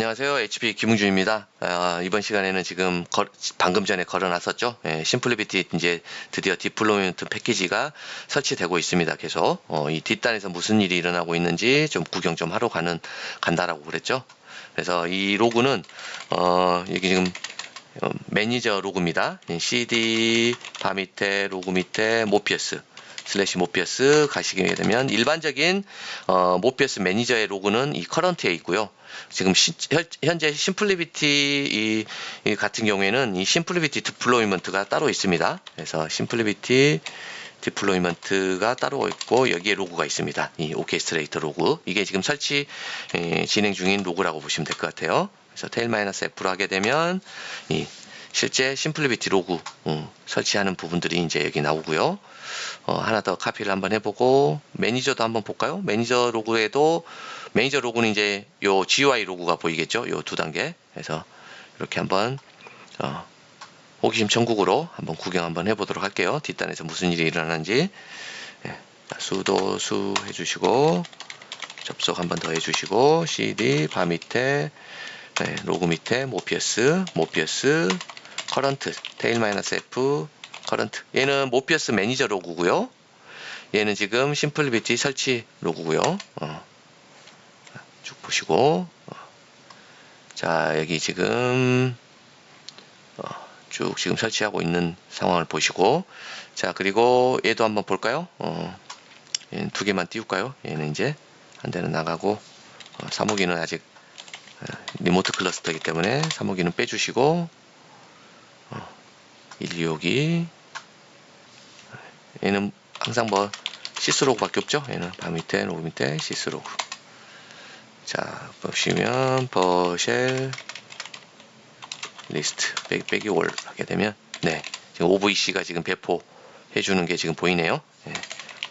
안녕하세요. HP 김웅준입니다. 아, 이번 시간에는 지금 걸- 방금 전에 걸어놨었죠. 예, 심플리비티 이제 드디어 디플로이먼트 패키지가 설치되고 있습니다. 계속 어, 이 뒷단에서 무슨 일이 일어나고 있는지 좀 구경 좀 하러 가는 간다라고 그랬죠. 그래서 이 로그는 어, 여기 지금 어, 매니저 로그입니다. 이 CD 바 밑에 로그 밑에 모피어스 슬래시 모피어스 가시게 되면 일반적인 어, 모피어스 매니저의 로그는 이 커런트에 있고요. 지금 시- 현- 현재 심플리비티 이, 이 같은 경우에는 이 심플리비티 디플로이먼트가 따로 있습니다. 그래서 심플리비티 디플로이먼트가 따로 있고 여기에 로그가 있습니다. 이 오케스트레이터 로그 이게 지금 설치 에, 진행 중인 로그라고 보시면 될 것 같아요. 그래서 테일 마이너스 F로 하게 되면 이 실제 심플리비티 로그 음, 설치하는 부분들이 이제 여기 나오고요. 어, 하나 더 카피를 한번 해보고 매니저도 한번 볼까요? 매니저 로그에도 매니저 로그는 이제 요 GUI 로그가 보이겠죠? 요 두 단계. 그래서 이렇게 한번 어, 호기심 천국으로 한번 구경 한번 해보도록 할게요. 뒷단에서 무슨 일이 일어나는지 예, 자, 수도 수 해주시고 접속 한번 더 해주시고 CD 바 밑에 네, 로그 밑에 모피어스 모피어스 커런트 테일 마이너스 F 커런트 얘는 모피어스 매니저 로그고요. 얘는 지금 심플리비티 설치 로그고요. 어. 쭉 보시고 어. 자 여기 지금 어, 쭉 지금 설치하고 있는 상황을 보시고 자 그리고 얘도 한번 볼까요? 어, 얘는 두 개만 띄울까요? 얘는 이제 한 대는 나가고 어, 사무기는 아직 어, 리모트 클러스터이기 때문에 사무기는 빼주시고 어, 1, 2, 6이 얘는 항상 뭐 시스로그 밖에 없죠. 얘는 바 밑에 로그 밑에 시스로그. 자 보시면 버쉘 리스트 빼기 빼기 올 하게 되면 네 지금 OVC가 지금 배포 해 주는 게 지금 보이네요. 예,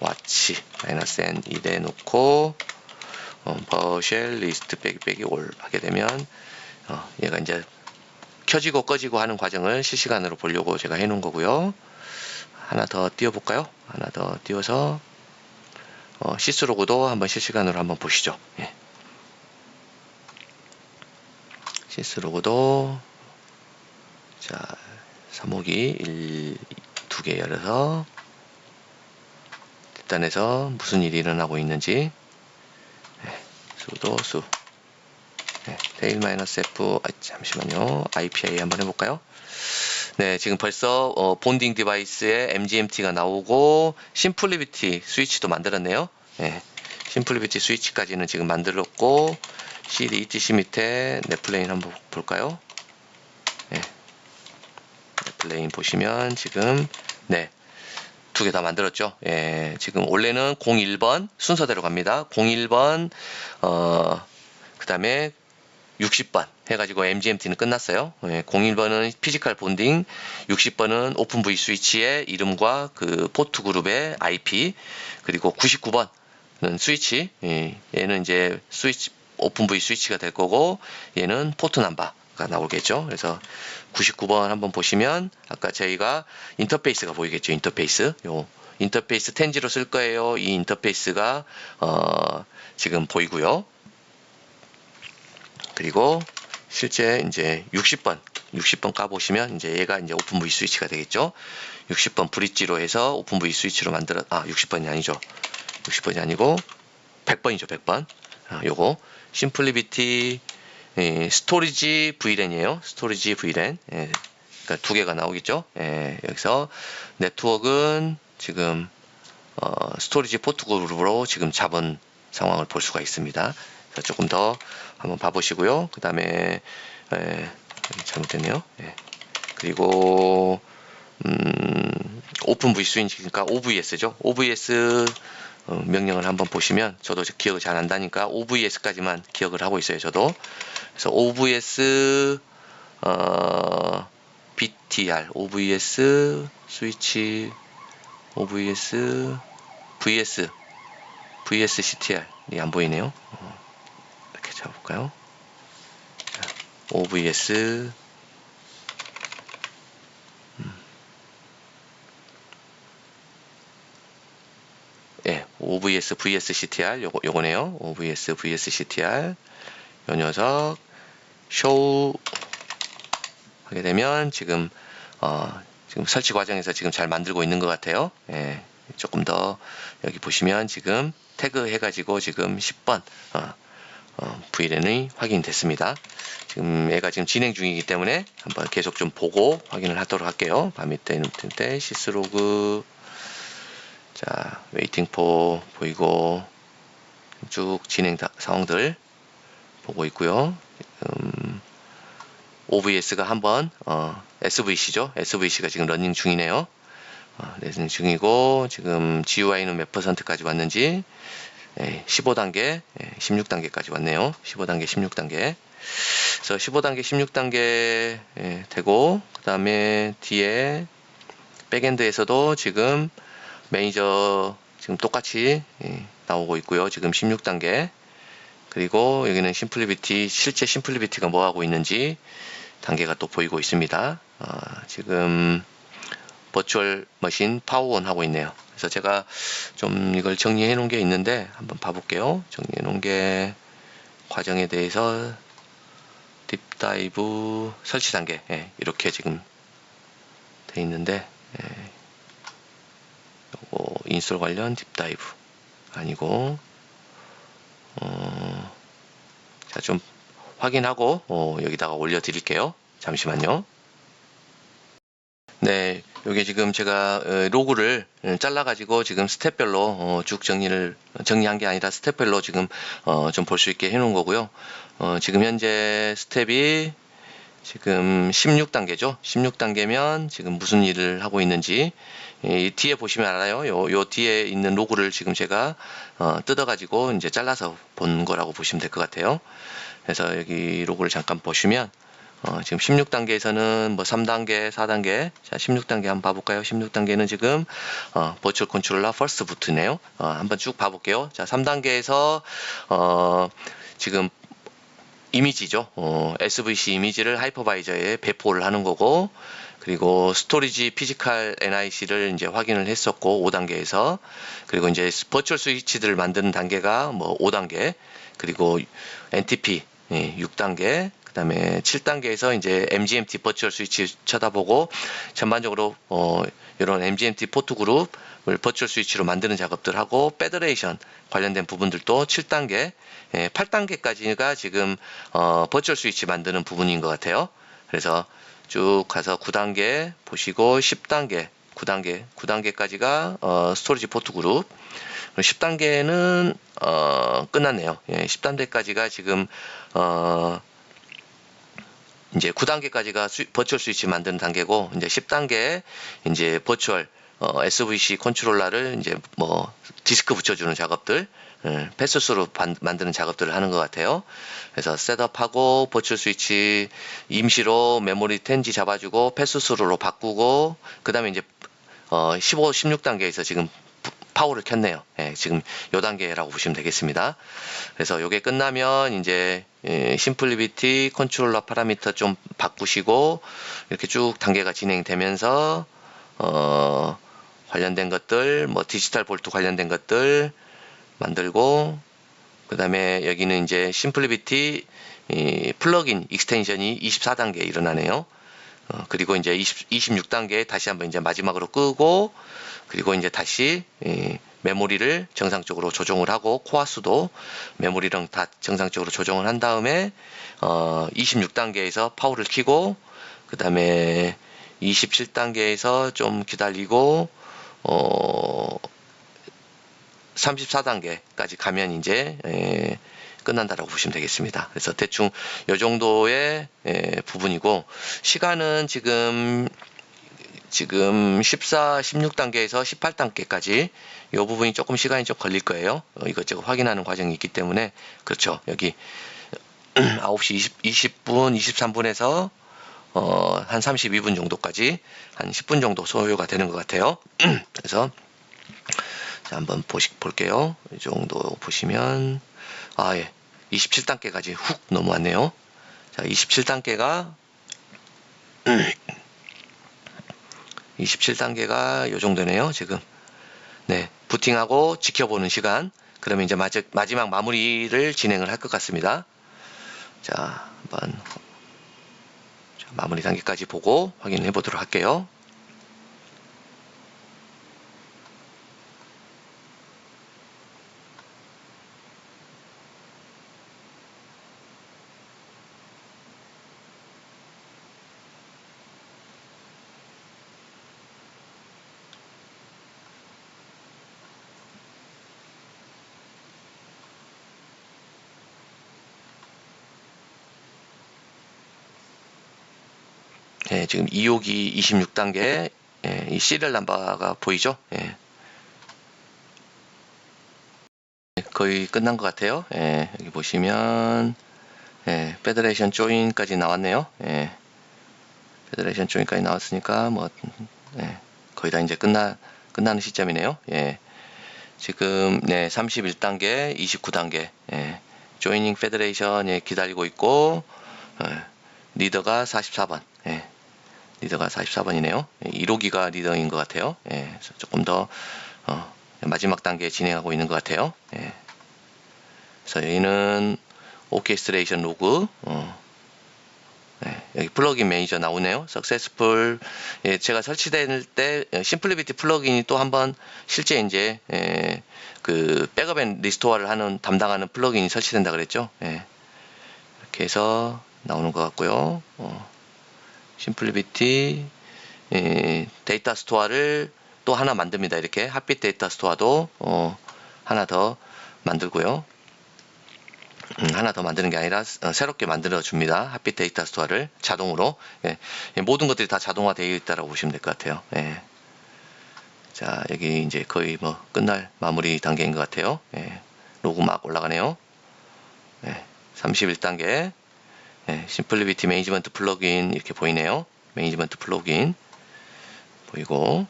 와치 마이너스 n 이래 놓고 어, 버쉘 리스트 빼기 빼기 올 하게 되면 어, 얘가 이제 켜지고 꺼지고 하는 과정을 실시간으로 보려고 제가 해놓은 거고요. 하나 더 띄워볼까요? 하나 더 띄워서 어, 시스 로그도 한번 실시간으로 한번 보시죠. 예. 시스 로그도 자 3호기 1, 2개 열어서 뒷단에서 무슨 일이 일어나고 있는지 네, 수도 수 네, 테일 마이너스 F 아, 잠시만요 IPI 한번 해볼까요? 네 지금 벌써 어, 본딩 디바이스에 MGMT가 나오고 심플리비티 스위치도 만들었네요 네, 심플리비티 스위치까지는 지금 만들었고 CD ETC 밑에 넷플레인 한번 볼까요? 네. 넷플레인 보시면 지금 네. 두 개 다 만들었죠. 예, 지금 원래는 01번 순서대로 갑니다. 01번 어 그 다음에 60번 해가지고 MGMT는 끝났어요. 예, 01번은 피지컬 본딩, 60번은 오픈 V 스위치의 이름과 그 포트 그룹의 IP, 그리고 99번은 스위치. 예, 얘는 이제 스위치 오픈 V 스위치가 될 거고 얘는 포트 넘버가 나오겠죠. 그래서 99번 한번 보시면 아까 저희가 인터페이스가 보이겠죠. 인터페이스. 요 인터페이스 텐지로 쓸 거예요. 이 인터페이스가 어, 지금 보이고요. 그리고 실제 이제 60번 60번 까보시면 이제 얘가 이제 오픈 V 스위치가 되겠죠. 60번 브릿지로 해서 오픈 V 스위치로 만들어 아 60번이 아니죠. 60번이 아니고 100번이죠. 100번. 아, 요거 심플리비티 예, 스토리지 VLAN이에요. 스토리지 VLAN. 예, 그러니까 두 개가 나오겠죠. 예, 여기서 네트워크는 지금 어, 스토리지 포트 그룹으로 지금 잡은 상황을 볼 수가 있습니다. 조금 더 한번 봐보시고요. 그 다음에 예, 잘못됐네요. 예. 그리고 음, 오픈 V 스위치니까 OVS죠. OVS 어, 명령을 한번 보시면 저도 기억을 잘 안다니까 OVS까지만 기억을 하고 있어요. 저도 그래서 OVS 어, BTR, OVS 스위치, OVS VS, VS CTR 이 안 보이네요. 자, OVS 예, OVS VS CTR 요거 요거네요. OVS VS CTR 요 녀석 쇼우 하게 되면 지금 어, 지금 설치 과정에서 지금 잘 만들고 있는 것 같아요. 예, 조금 더 여기 보시면 지금 태그 해가지고 지금 10번 어, 어, VLAN이 확인됐습니다. 지금 얘가 지금 진행 중이기 때문에 한번 계속 좀 보고 확인을 하도록 할게요. 밤이 때, 때, 때 시스로그 자 웨이팅 포 보이고 쭉 진행 다- 상황들 보고 있고요. 지금 OVS가 한번 어, SVC죠. SVC가 지금 러닝 중이네요. 어, 러닝 중이고 지금 GUI는 몇 퍼센트까지 왔는지 예, 15단계, 예, 16단계까지 왔네요. 15단계, 16단계. 그래서 15단계, 16단계 예, 되고 그 다음에 뒤에 백엔드에서도 지금 매니저 지금 똑같이 예, 나오고 있고요. 지금 16단계. 그리고 여기는 심플리비티 실제 심플리비티가 뭐 하고 있는지 단계가 또 보이고 있습니다. 어, 지금 버추얼 머신 파워온 하고 있네요. 그래서 제가 좀 이걸 정리해 놓은 게 있는데 한번 봐볼게요. 정리해 놓은 게 과정에 대해서 딥다이브 설치 단계 예, 이렇게 지금 돼 있는데 예, 요거 인스톨 관련 딥다이브 아니고 어, 자, 좀 확인하고 어, 여기다가 올려 드릴게요. 잠시만요. 네, 요게 지금 제가 어, 로그를 어, 잘라가지고 지금 스텝별로 어, 쭉 정리를 정리한 게 아니라 스텝별로 지금 어, 좀볼 수 있게 해놓은 거고요. 어, 지금 현재 스텝이 지금 16단계죠. 16단계면 지금 무슨 일을 하고 있는지 이 뒤에 보시면 알아요. 요, 요 뒤에 있는 로그를 지금 제가 어, 뜯어가지고 이제 잘라서 본 거라고 보시면 될 것 같아요. 그래서 여기 로그를 잠깐 보시면 어, 지금 16단계에서는 뭐 3단계, 4단계, 자 16단계 한번 봐볼까요? 16단계는 지금 어, 버추얼 컨트롤러 퍼스트 부트네요. 어, 한번 쭉 봐볼게요. 자 3단계에서 어, 지금 이미지죠. 어, SVC 이미지를 하이퍼바이저에 배포를 하는 거고, 그리고 스토리지 피지컬 NIC를 이제 확인을 했었고, 5단계에서, 그리고 이제 버추얼 스위치들을 만드는 단계가 뭐 5단계, 그리고 NTP 예, 6단계, 그 다음에 7단계에서 이제 MGMT 버추얼 스위치 쳐다보고, 전반적으로 어, 이런 MGMT 포트 그룹을 버추얼 스위치로 만드는 작업들 하고, 페더레이션 관련된 부분들도 7단계, 예, 8단계까지가 지금 어, 버추얼 스위치 만드는 부분인 것 같아요. 그래서 쭉 가서 9단계 보시고 10단계, 9단계, 9단계까지가 어, 스토리지 포트 그룹. 10단계는 어, 끝났네요. 예, 10단계까지가 지금 어, 이제 9단계까지가 스, 버추얼 스위치 만드는 단계고 이제 10단계 이제 버추얼 어, SVC 컨트롤러를 이제 뭐 디스크 붙여주는 작업들 예, 패스스로 반- 만드는 작업들을 하는 것 같아요. 그래서 셋업하고 버추얼 스위치 임시로 메모리 텐지 잡아주고 패스스로로 바꾸고 그 다음에 이제 어, 15, 16단계에서 지금 부- 파워를 켰네요. 예, 지금 요 단계라고 보시면 되겠습니다. 그래서 요게 끝나면 이제 예, 심플리비티 컨트롤러 파라미터 좀 바꾸시고 이렇게 쭉 단계가 진행되면서 어, 관련된 것들 뭐 디지털 볼트 관련된 것들 만들고 그 다음에 여기는 이제 심플리비티 이 플러긴 익스텐션이 24단계에 일어나네요. 어, 그리고 이제 20, 26단계에 다시 한번 이제 마지막으로 끄고 그리고 이제 다시 이 메모리를 정상적으로 조정을 하고 코어 수도 메모리랑 다 정상적으로 조정을 한 다음에 어, 26단계에서 파워를 켜고 그 다음에 27단계에서 좀 기다리고 어, 34단계까지 가면 이제 에, 끝난다라고 보시면 되겠습니다. 그래서 대충 요 정도의 에, 부분이고 시간은 지금 지금 14, 16단계에서 18단계까지 이 부분이 조금 시간이 좀 걸릴 거예요. 어, 이것저것 확인하는 과정이 있기 때문에 그렇죠. 여기 9시 20, 20분, 23분에서 어, 한 32분 정도까지 한 10분 정도 소요가 되는 것 같아요. 그래서 자, 한번 보시, 볼게요. 이 정도 보시면, 아, 예. 27단계까지 훅 넘어왔네요. 자, 27단계가, 27단계가 요 정도네요, 지금. 네. 부팅하고 지켜보는 시간. 그러면 이제 마지, 마지막 마무리를 진행을 할 것 같습니다. 자, 한번 자, 마무리 단계까지 보고 확인해 보도록 할게요. 예, 지금 2호기 26단계 예, 이 시리얼 넘버가 보이죠? 예. 예, 거의 끝난 것 같아요. 예, 여기 보시면 예, 페더레이션 조인까지 나왔네요. 예, 페더레이션 조인까지 나왔으니까 뭐 예, 거의 다 이제 끝나 끝나는 시점이네요. 예, 지금 네 31단계, 29단계 예, 조이닝 페더레이션에 기다리고 있고 예, 리더가 44번. 예. 리더가 44번이네요. 1호기가 리더인 것 같아요. 예, 조금 더 어, 마지막 단계 진행하고 있는 것 같아요. 예. 그래서 여기는 오케스트레이션 로그 어, 예, 여기 플러그인 매니저 나오네요. 석세스풀 예, 제가 설치될 때 심플리비티 플러그인이 또 한번 실제 이제 예, 그 백업 앤 리스토어를 하는 담당하는 플러그인이 설치된다 그랬죠. 예, 이렇게 해서 나오는 것 같고요. 어. 심플리비티 예, 데이터 스토어를 또 하나 만듭니다. 이렇게 핫빛 데이터 스토어도 어, 하나 더 만들고요. 음, 하나 더 만드는 게 아니라 어, 새롭게 만들어 줍니다. 핫빛 데이터 스토어를 자동으로 예, 예, 모든 것들이 다 자동화되어 있다고 보시면 될 것 같아요. 예. 자 여기 이제 거의 뭐 끝날 마무리 단계인 것 같아요. 예, 로그 막 올라가네요. 예, 31단계 예, 심플리비티 매니지먼트 플러그인 이렇게 보이네요. 매니지먼트 플러그인 보이고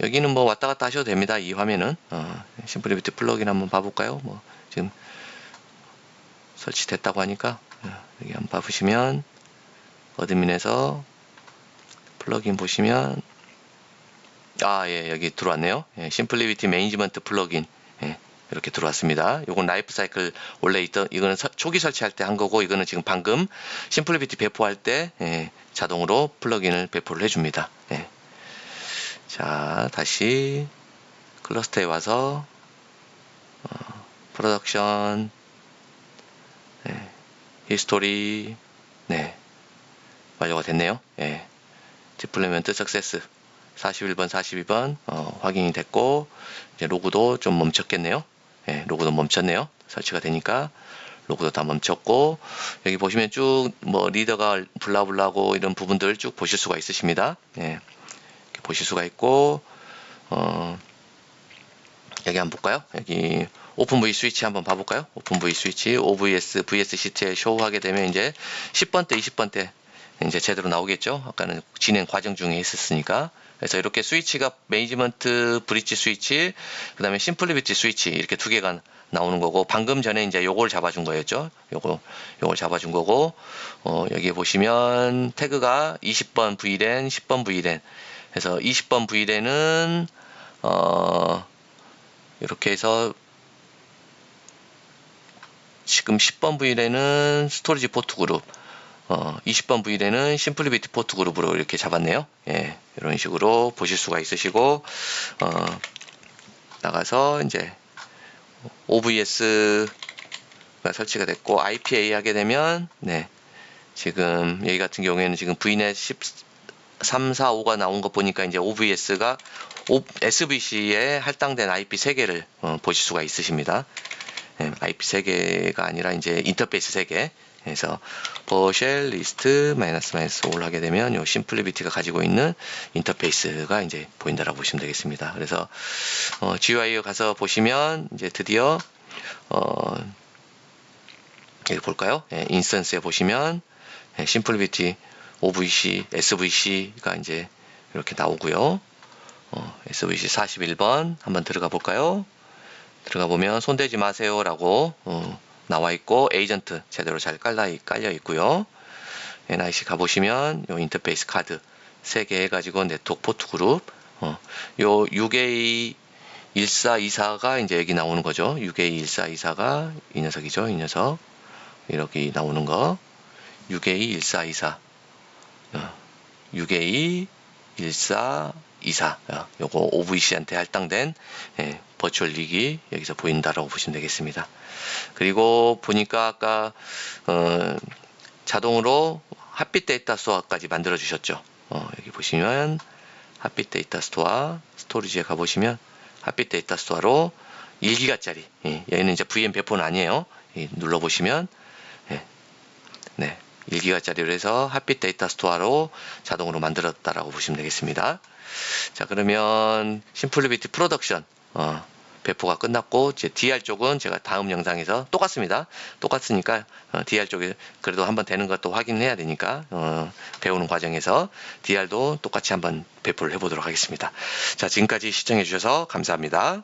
여기는 뭐 왔다 갔다 하셔도 됩니다. 이 화면은 어, 심플리비티 플러그인 한번 봐볼까요? 뭐 지금 설치됐다고 하니까 어, 여기 한번 봐보시면 어드민에서 플러그인 보시면 아 예 여기 들어왔네요. 예, 심플리비티 매니지먼트 플러그인 예, 이렇게 들어왔습니다. 이건 라이프 사이클 원래 있던 이거는 서, 초기 설치할 때 한 거고 이거는 지금 방금 심플리비티 배포할 때 예, 자동으로 플러그인을 배포를 해줍니다. 예. 자 다시 클러스터에 와서 어, 프로덕션 네, 히스토리 네 완료가 됐네요. 예. 디플레이먼트 석세스 41번 42번 어, 확인이 됐고 이제 로그도 좀 멈췄겠네요. 예, 로고도 멈췄네요. 설치가 되니까 로고도 다 멈췄고 여기 보시면 쭉 뭐 리더가 블라블라고 이런 부분들 쭉 보실 수가 있으십니다. 예, 보실 수가 있고 어, 여기 한번 볼까요? 여기 오픈 V 스위치 한번 봐볼까요? 오픈 V 스위치 OVS VS 시트에 쇼하게 되면 이제 10번 때 20번 때 이제 제대로 나오겠죠. 아까는 진행 과정 중에 있었으니까 그래서 이렇게 스위치가 매니지먼트 브릿지 스위치, 그 다음에 심플리비티 스위치 이렇게 두 개가 나오는 거고 방금 전에 이제 요걸 잡아준 거였죠. 요거 요걸 잡아준 거고 어, 여기 보시면 태그가 20번 VLAN, 10번 VLAN. 그래서 20번 VLAN은 어, 이렇게 해서 지금 10번 VLAN은 스토리지 포트 그룹. 어, 20번 VLAN은 심플리비티 포트 그룹으로 이렇게 잡았네요. 예, 이런 식으로 보실 수가 있으시고, 어, 나가서 이제 OVS가 설치가 됐고, IPA 하게 되면, 네, 지금 여기 같은 경우에는 지금 VNet 13, 4, 5가 나온 거 보니까 이제 OVS가 SVC에 할당된 IP 3개를 어, 보실 수가 있으십니다. 예, IP 3개가 아니라 이제 인터페이스 3개. 그래서 버쉘 리스트 마이너스 마이너스 올 하게 되면 요 심플리비티가 가지고 있는 인터페이스가 이제 보인다라고 보시면 되겠습니다. 그래서 어, GUI에 가서 보시면 이제 드디어 어, 여기 볼까요? 예, 인스턴스에 보시면 예, 심플리비티 OVC, SVC가 이제 이렇게 나오고요. 어, SVC 41번 한번 들어가 볼까요? 들어가 보면 손대지 마세요라고 어, 나와 있고 에이전트 제대로 잘 깔려 있고요. NIC 가보시면 요 인터페이스 카드 3개 해가지고 네트워크 포트 그룹 어, 요 6A 1424가 이제 여기 나오는 거죠. 6A 1424가 이 녀석이죠. 이 녀석 이렇게 나오는 거 6A 1424 어, 6A 14 24 어, 요거 OVC한테 할당된 예, 버추얼 릭이 여기서 보인다라고 보시면 되겠습니다. 그리고 보니까 아까 어, 자동으로 핫빛 데이터 스토어까지 만들어 주셨죠. 어, 여기 보시면 핫빛 데이터 스토어 스토리지에 가보시면 핫빛 데이터 스토어로 1기가짜리 예, 얘는 이제 VM 배포는 아니에요. 예, 눌러보시면 예, 네 1기가짜리로 해서 핫빛 데이터 스토어로 자동으로 만들었다라고 보시면 되겠습니다. 자 그러면 심플리비티 프로덕션 어, 배포가 끝났고 이제 DR 쪽은 제가 다음 영상에서 똑같습니다. 똑같으니까 어, DR 쪽에 그래도 한번 되는 것도 확인해야 되니까 어, 배우는 과정에서 DR도 똑같이 한번 배포를 해보도록 하겠습니다. 자 지금까지 시청해 주셔서 감사합니다.